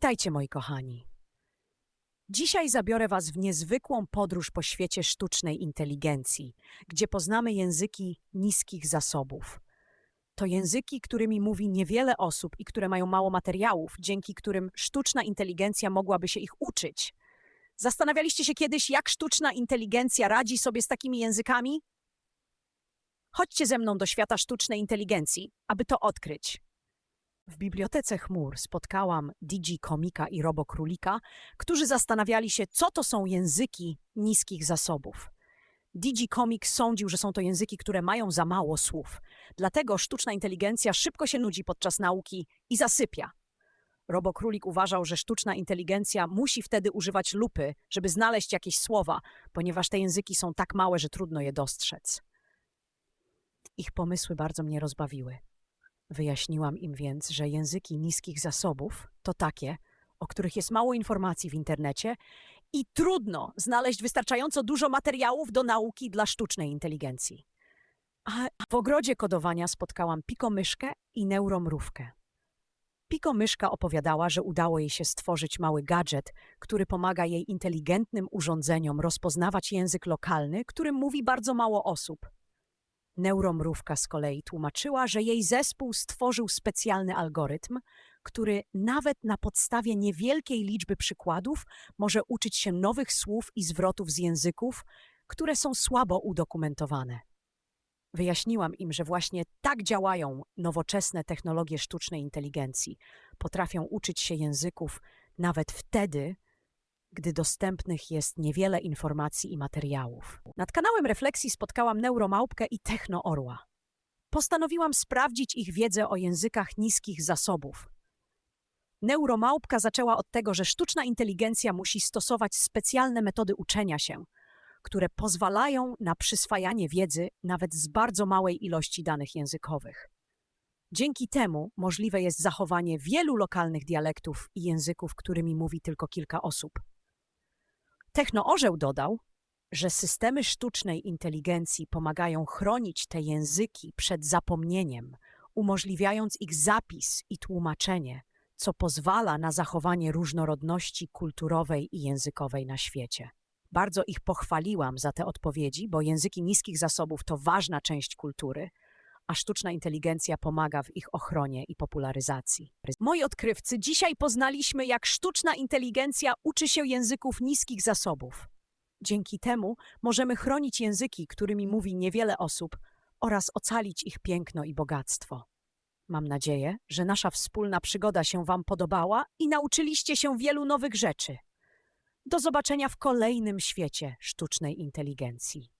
Witajcie moi kochani. Dzisiaj zabiorę Was w niezwykłą podróż po świecie sztucznej inteligencji, gdzie poznamy języki niskich zasobów. To języki, którymi mówi niewiele osób i które mają mało materiałów, dzięki którym sztuczna inteligencja mogłaby się ich uczyć. Zastanawialiście się kiedyś, jak sztuczna inteligencja radzi sobie z takimi językami? Chodźcie ze mną do świata sztucznej inteligencji, aby to odkryć. W bibliotece chmur spotkałam Digi Komika i Robo Królika, którzy zastanawiali się, co to są języki niskich zasobów. Digi Comic sądził, że są to języki, które mają za mało słów. Dlatego sztuczna inteligencja szybko się nudzi podczas nauki i zasypia. Robo Królik uważał, że sztuczna inteligencja musi wtedy używać lupy, żeby znaleźć jakieś słowa, ponieważ te języki są tak małe, że trudno je dostrzec. Ich pomysły bardzo mnie rozbawiły. Wyjaśniłam im więc, że języki niskich zasobów to takie, o których jest mało informacji w internecie i trudno znaleźć wystarczająco dużo materiałów do nauki dla sztucznej inteligencji. A w ogrodzie kodowania spotkałam pikomyszkę i neuromrówkę. Pikomyszka opowiadała, że udało jej się stworzyć mały gadżet, który pomaga jej inteligentnym urządzeniom rozpoznawać język lokalny, którym mówi bardzo mało osób. Neuromrówka z kolei tłumaczyła, że jej zespół stworzył specjalny algorytm, który nawet na podstawie niewielkiej liczby przykładów może uczyć się nowych słów i zwrotów z języków, które są słabo udokumentowane. Wyjaśniłam im, że właśnie tak działają nowoczesne technologie sztucznej inteligencji. Potrafią uczyć się języków nawet wtedy, gdy dostępnych jest niewiele informacji i materiałów. Nad kanałem Refleksji spotkałam Neuromałpkę i Technoorła. Postanowiłam sprawdzić ich wiedzę o językach niskich zasobów. Neuromałpka zaczęła od tego, że sztuczna inteligencja musi stosować specjalne metody uczenia się, które pozwalają na przyswajanie wiedzy nawet z bardzo małej ilości danych językowych. Dzięki temu możliwe jest zachowanie wielu lokalnych dialektów i języków, którymi mówi tylko kilka osób. Technoorzeł dodał, że systemy sztucznej inteligencji pomagają chronić te języki przed zapomnieniem, umożliwiając ich zapis i tłumaczenie, co pozwala na zachowanie różnorodności kulturowej i językowej na świecie. Bardzo ich pochwaliłam za te odpowiedzi, bo języki niskich zasobów to ważna część kultury, a sztuczna inteligencja pomaga w ich ochronie i popularyzacji. Moi odkrywcy, dzisiaj poznaliśmy, jak sztuczna inteligencja uczy się języków niskich zasobów. Dzięki temu możemy chronić języki, którymi mówi niewiele osób, oraz ocalić ich piękno i bogactwo. Mam nadzieję, że nasza wspólna przygoda się Wam podobała i nauczyliście się wielu nowych rzeczy. Do zobaczenia w kolejnym świecie sztucznej inteligencji.